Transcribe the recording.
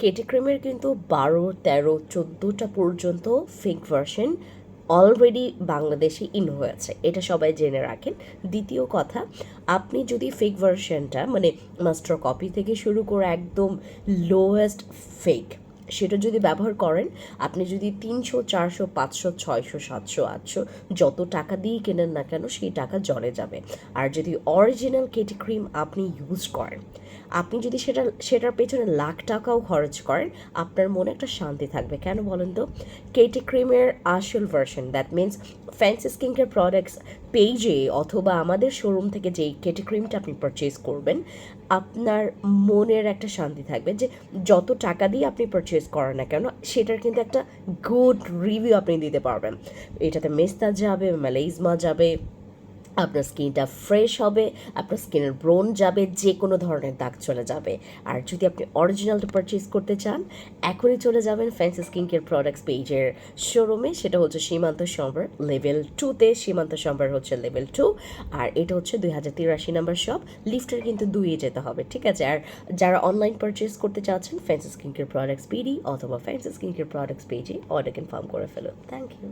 Katie ক্রিমের কিন্তু বারো, তেরো, চোদ্দোটা পর্যন্ত ফেক ভার্সন অলরেডি বাংলাদেশে ইন হয়েছে। এটা সবাই জেনে রাখেন। দ্বিতীয় কথা, আপনি যদি ফেক ভার্সনটা মানে মাস্টার কপি থেকে শুরু করে একদম লোয়েস্ট ফেক সেটা যদি ব্যবহার করেন, আপনি যদি তিনশো, চারশো, পাঁচশো, ছয়শো, সাতশো, আটশো যত টাকা দিয়ে কেনেন না কেন সেই টাকা জলে যাবে। আর যদি অরিজিনাল কেটি ক্রিম আপনি ইউজ করেন, আপনি যদি সেটা, সেটার পেছনে লাখ টাকাও খরচ করেন, আপনার মনে একটা শান্তি থাকবে। কেন বলেন তো? কেটি ক্রিমের আসল version that means fancy skin care products পেজে অথবা আমাদের শোরুম থেকে যেই কেটি ক্রিমটা আপনি পারচেস করবেন, আপনার মনের একটা শান্তি থাকবে যে যত টাকা দিয়ে আপনি পারচেজ করেন না কেন, সেটার কিন্তু একটা গুড রিভিউ আপনি দিতে পারবেন। এটাতে মেস্তা যাবে ম্যালেইজমা যাবে আপনার স্কিনটা ফ্রেশ হবে, আপনার স্কিনের ব্রোন যাবে যে কোনো ধরনের দাগ চলে যাবে। আর যদি আপনি অরিজিনালটা পারচেজ করতে চান, এখনই চলে যাবেন ফ্যান্সি স্কিন কেয়ার প্রোডাক্টস পেজের শোরুমে সেটা হচ্ছে সীমান্ত সম্ভার লেভেল টুতে সীমান্ত সম্ভার হচ্ছে লেভেল টু আর এটা হচ্ছে দুই হাজার তিরাশি নাম্বার শপ লিফটের কিন্তু দুইয়ে যেতে হবে, ঠিক আছে? আর যারা অনলাইন পারচেজ করতে চাচ্ছেন fancy skin care products PD অথবা ফ্যান্সি স্কিন কেয়ার প্রোডাক্টস পেজে অর্ডার কনফার্ম করে ফেলুন। Thank you